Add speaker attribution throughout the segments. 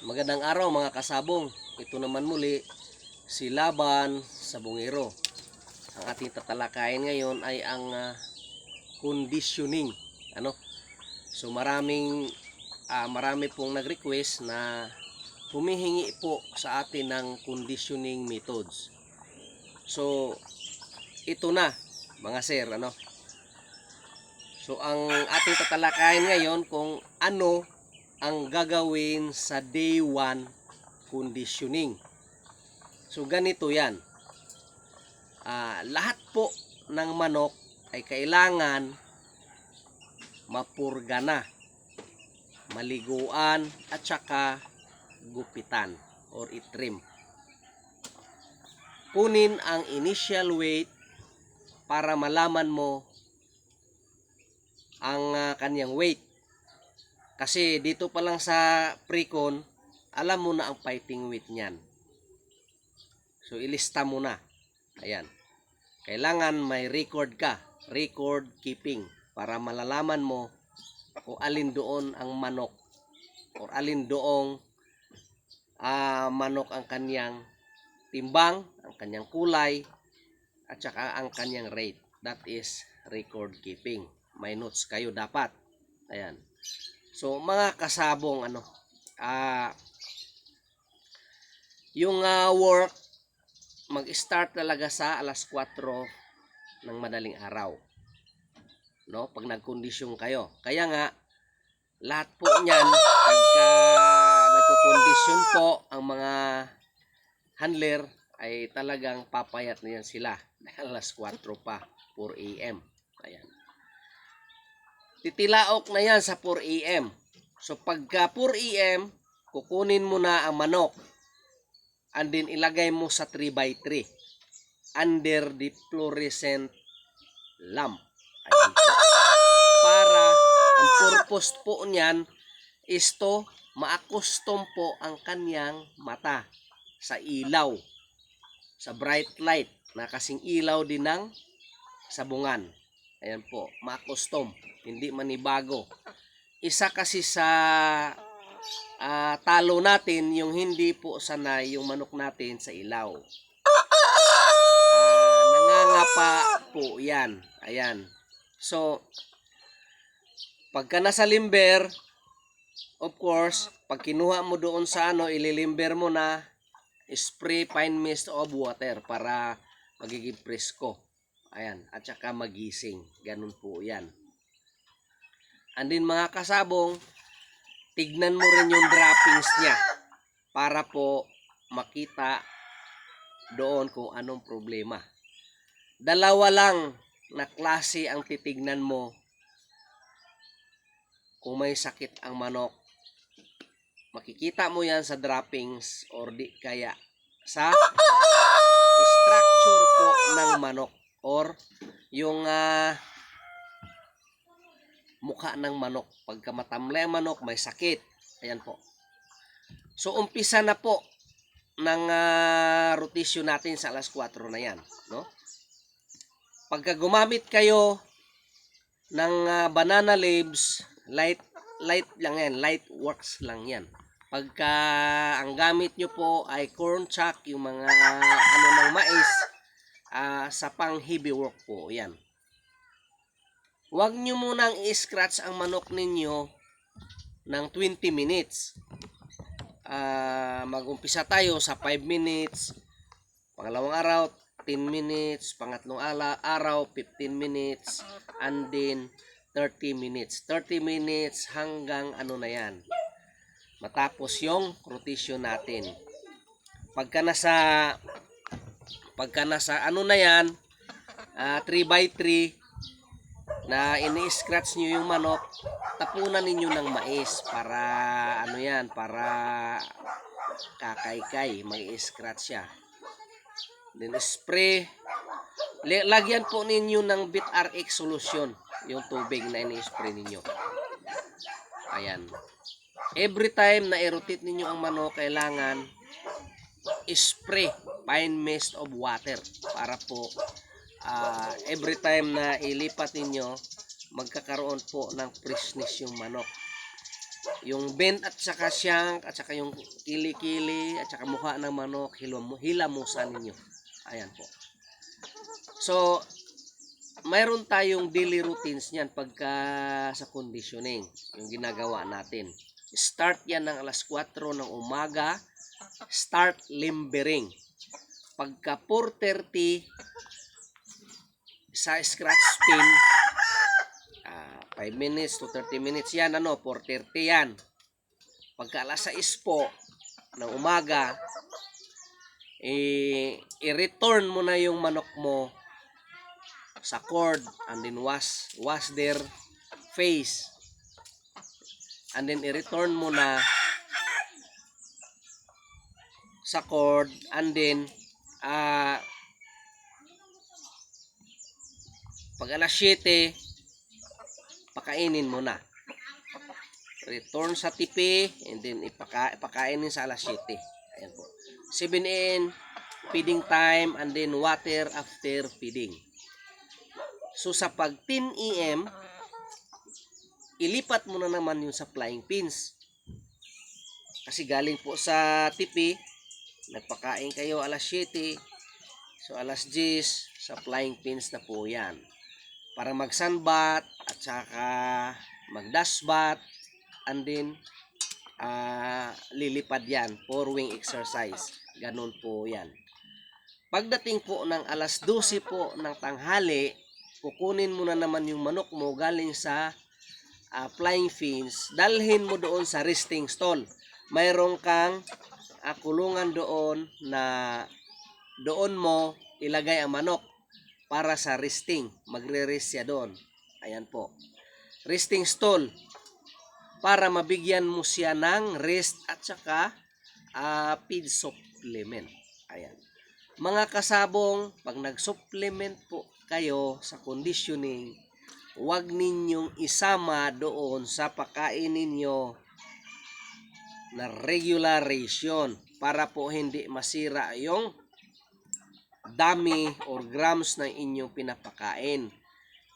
Speaker 1: Magandang araw mga kasabong. Ito naman muli si Laban sa Bungero. Ang ating tatalakayin ngayon ay ang ah, conditioning. Ano? So maraming ah, marami pong nag-request na humihingi po sa atin ng conditioning methods. So ito na mga sir, ano? So ang ating tatalakayin ngayon kung ano ang gagawin sa day 1 conditioning. So ganito 'yan. Ah, lahat po ng manok ay kailangan mapurga na, maliguan at saka gupitan or itrim. Kunin ang initial weight para malaman mo ang ah, kanyang weight. Kasi dito pa lang sa pre-con, alam mo na ang fighting weight niyan. So ilista mo na. Ayan. Kailangan may record ka, record keeping para malalaman mo kung alin doon ang manok or alin doong ah, manok ang kanyang timbang, ang kanyang kulay, at saka ang kanyang rate. That is record keeping. May notes kayo dapat. Ayan. So mga kasabong ano, ah yung ah, work mag-start talaga sa alas 4 ng madaling araw. No, pag nagkondisyon kayo. Kaya nga lahat po niyan pagka nagko-condition po ang mga handler ay talagang papayat na yan sila dahil alas 4 pa 4 AM. Ayan. Titilaok na yan sa 4 AM. So pagka 4 AM, kukunin mo na ang manok and then ilagay mo sa 3 by 3 under the fluorescent lamp. Ayan. Para ang purpose po niyan is to ma-accustom po ang kanyang mata sa ilaw sa bright light na kasing ilaw din ng sabungan. Ayan po, ma-custom, hindi manibago. Isa kasi sa ah, talo natin yung hindi po sanay yung manok natin sa ilaw. Ah, nangangapa po yan. Ayan. So, pagka nasa limber, of course, pag kinuha mo doon sa ano, ililimber mo na spray fine mist of water para magiging presko. Ayan, at saka magising. Ganun po 'yan. And then mga kasabong, tignan mo rin yung droppings niya para po makita doon kung anong problema. Dalawa lang na klase ang titignan mo kung may sakit ang manok makikita mo yan sa droppings or di kaya sa structure po ng manok or yung ah, mukha ng manok. Pagka matamlay ang manok, may sakit. Ayan po. So, umpisa na po ng ah, rotation natin sa alas 4 na yan. No? Pagka gumamit kayo ng ah, banana leaves, light light lang yan, light works lang yan. Pagka ang gamit nyo po ay corn chuck, yung mga ano ng mais, ah, sa pang heavy work po, yan. Huwag nyo munang i-scratch ang manok ninyo ng 20 minutes. Ah, mag-umpisa tayo sa 5 minutes, pangalawang araw, 10 minutes, pangatlong ala, araw, 15 minutes, and then 30 minutes. 30 minutes hanggang ano na yan. Matapos yung rotation natin. Pagka nasa pagka nasa ano na yan, ah, 3 by 3 na ini-scratch nyo yung manok, tapunan ninyo ng mais para ano yan, para kakaykay, mag-scratch siya. Then spray, lagyan po ninyo ng Bit RX solution yung tubig na ini-spray ninyo. Ayan. Every time na i-rotate ninyo ang manok, kailangan spray fine mist of water para po ah, every time na ilipat ninyo magkakaroon po ng freshness yung manok. Yung bend at saka shank at saka yung kili-kili at saka mukha ng manok hilam hilamusan ninyo. Ayan po. So mayroon tayong daily routines niyan pagka sa conditioning yung ginagawa natin. Start yan ng alas 4 ng umaga. Start limbering pagka 4.30 sa scratch spin ah, 5 minutes to 30 minutes yan ano 4.30 yan. Pagka alas 6 po ng umaga eh, i-return mo na yung manok mo sa cord and then wash wash their face. And then i-return mo na sa cord and then ah pag alas 7 pakainin mo na. Return sa tipi and then ipaka ipakainin sa alas 7 ayan po. 7 in feeding time and then water after feeding. So sa pag 10 am ilipat mo na naman yung sa flying pins. Kasi galing po sa tipi nagpakain kayo alas 7 so alas 10 sa flying pins na po yan. Para mag sunbat at saka mag dashbat and then ah, lilipad yan. For wing exercise. Ganun po yan. Pagdating po ng alas 12 po ng tanghali kukunin mo na naman yung manok mo galing sa ah, flying fins. Dalhin mo doon sa resting stall. Mayroon kang ah, kulungan doon na doon mo ilagay ang manok para sa resting. Magre-rest siya doon. Ayan po. Resting stall. Para mabigyan mo siya ng rest at saka ah, feed supplement. Ayan. Mga kasabong, pag nag-supplement po kayo sa conditioning, huwag ninyong isama doon sa pakain ninyo na regular ration para po hindi masira yung dami or grams ng inyong pinapakain.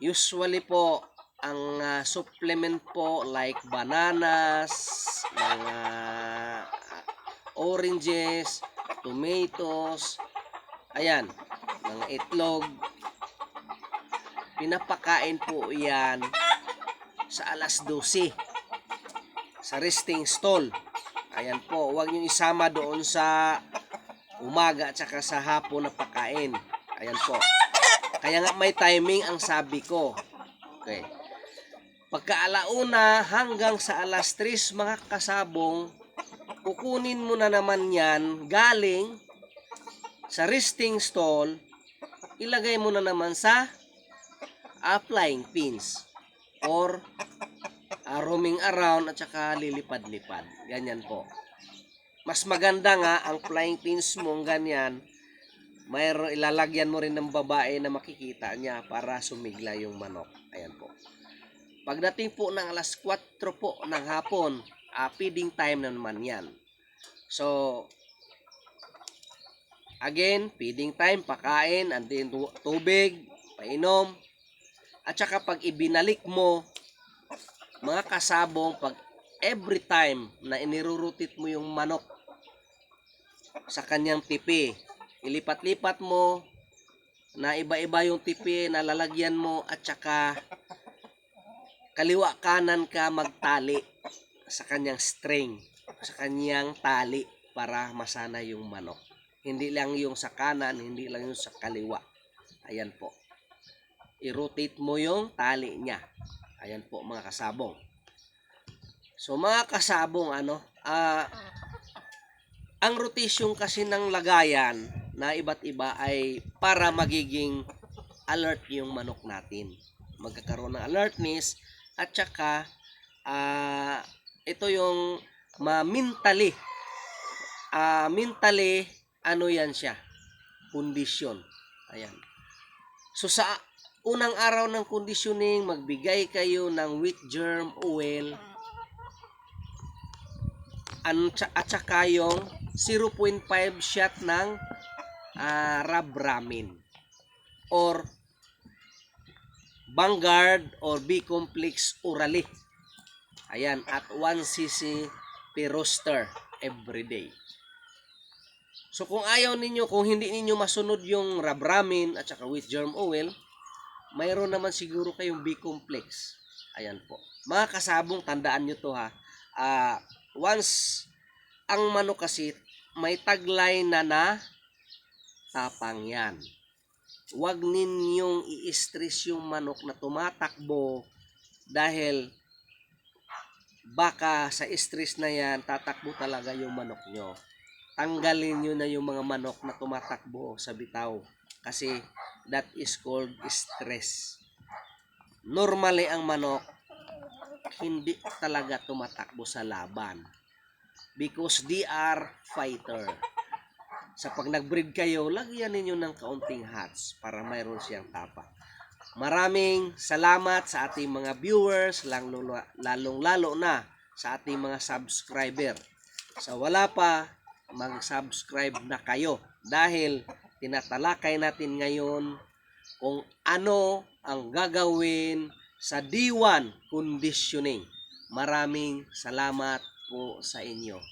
Speaker 1: Usually po, ang ah, supplement po like bananas, mga ah, oranges, tomatoes, ayan, mga itlog, pinapakain po yan sa alas 12 sa resting stall. Ayan po, huwag niyo isama doon sa umaga at saka sa hapon na pakain. Ayan po. Kaya nga may timing ang sabi ko. Okay. Pagka alauna hanggang sa alas 3 mga kasabong, kukunin mo na naman yan galing sa resting stall, ilagay mo na naman sa flying pins or uh, roaming around at saka lilipad-lipad. Ganyan po. Mas maganda nga ang flying pins mong ganyan, mayro ilalagyan mo rin ng babae na makikita niya para sumigla yung manok. Ayan po. Pagdating po ng alas 4 po ng hapon, ah, feeding time na naman yan. So, again, feeding time, pakain, and then tu- tubig, painom. At saka pag ibinalik mo, mga kasabong, pag every time na inirurutit mo yung manok sa kanyang tipi, ilipat-lipat mo, na iba-iba yung tipi na lalagyan mo at saka kaliwa kanan ka magtali sa kanyang string, sa kanyang tali para masana yung manok. Hindi lang yung sa kanan, hindi lang yung sa kaliwa. Ayan po. I-rotate mo yung tali niya. Ayan po mga kasabong. So mga kasabong ano, ah ang rotation kasi ng lagayan na iba't iba ay para magiging alert yung manok natin. Magkakaroon ng alertness at saka ah, ito yung ma mentally ah mentally ano yan siya kondisyon ayan so sa unang araw ng conditioning magbigay kayo ng wheat germ oil at saka yung 0.5 shot ng ah, rabramin or Vanguard or B-complex orally. Ayan, at 1 cc per roster every day. So kung ayaw ninyo, kung hindi ninyo masunod yung rabramin at saka with germ oil, mayroon naman siguro kayong B-complex. Ayan po. Mga kasabong, tandaan nyo to ha. Ah, once ang manok kasi may taglay na na tapang yan. Huwag ninyong i-stress yung manok na tumatakbo dahil baka sa stress na yan, tatakbo talaga yung manok nyo. Tanggalin nyo na yung mga manok na tumatakbo sa bitaw. Kasi that is called stress. Normally ang manok, hindi talaga tumatakbo sa laban. Because they are fighter. Sa pag nag-breed kayo, lagyan ninyo ng kaunting hats para mayroon siyang tapak. Maraming salamat sa ating mga viewers, lalong-lalo na sa ating mga subscriber. Sa wala pa, mag-subscribe na kayo dahil tinatalakay natin ngayon kung ano ang gagawin sa D1 conditioning. Maraming salamat po sa inyo.